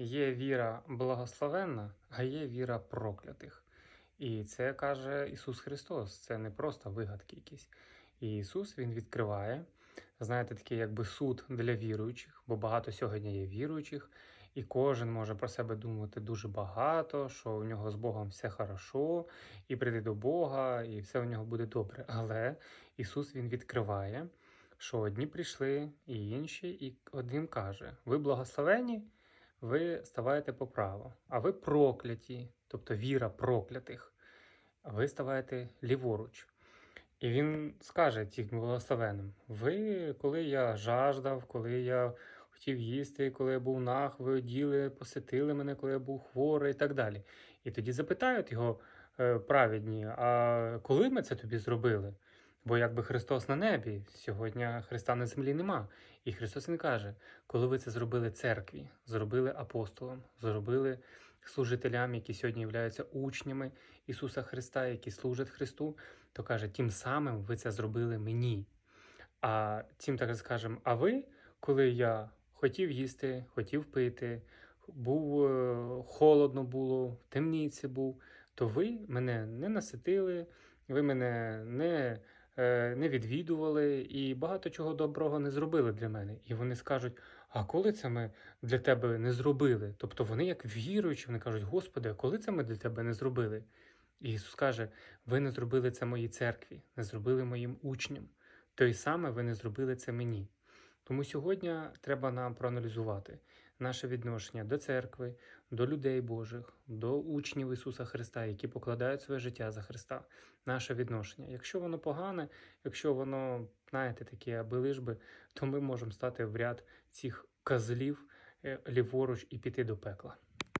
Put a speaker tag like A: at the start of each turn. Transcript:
A: Є віра благословенна, а є віра проклятих. І це каже Ісус Христос. Це не просто вигадки якісь. І Ісус Він відкриває, знаєте, такий якби суд для віруючих, бо багато сьогодні є віруючих, і кожен може про себе думати дуже багато, що у нього з Богом все хорошо, і прийти до Бога, і все у нього буде добре. Але Ісус Він відкриває, що одні прийшли, і інші, і одним каже: Ви благословені, ви ставаєте по праву, а ви прокляті, тобто віра проклятих, ви ставаєте ліворуч. І він скаже цим благословенним: Ви, коли я жаждав, коли я хотів їсти, коли я був наг, ви оділи, посетили мене, коли я був хворий і так далі. І тоді запитають його е, праведні, а коли ми це тобі зробили? Бо якби Христос на небі, сьогодні Христа на землі нема. І Христос Він каже, коли ви це зробили церкві, зробили апостолам, зробили служителям, які сьогодні являються учнями Ісуса Христа, які служать Христу, то каже, тим самим ви це зробили мені. А тим так скажемо, а ви, коли я хотів їсти, хотів пити, був е, холодно було, в темніці був, то ви мене не наситили, ви мене не, не відвідували і багато чого доброго не зробили для мене. І вони скажуть: а коли це ми для тебе не зробили? Тобто вони, як віруючі, вони кажуть, Господи, а коли це ми для тебе не зробили? І Ісус каже: ви не зробили це моїй церкві, не зробили моїм учням. То й саме ви не зробили це мені. Тому сьогодні треба нам проаналізувати наше відношення до церкви, до людей Божих, до учнів Ісуса Христа, які покладають своє життя за Христа. Наше відношення. Якщо воно погане, якщо воно, знаєте, таке аби лиш би, то ми можемо стати в ряд цих козлів е, ліворуч і піти до пекла.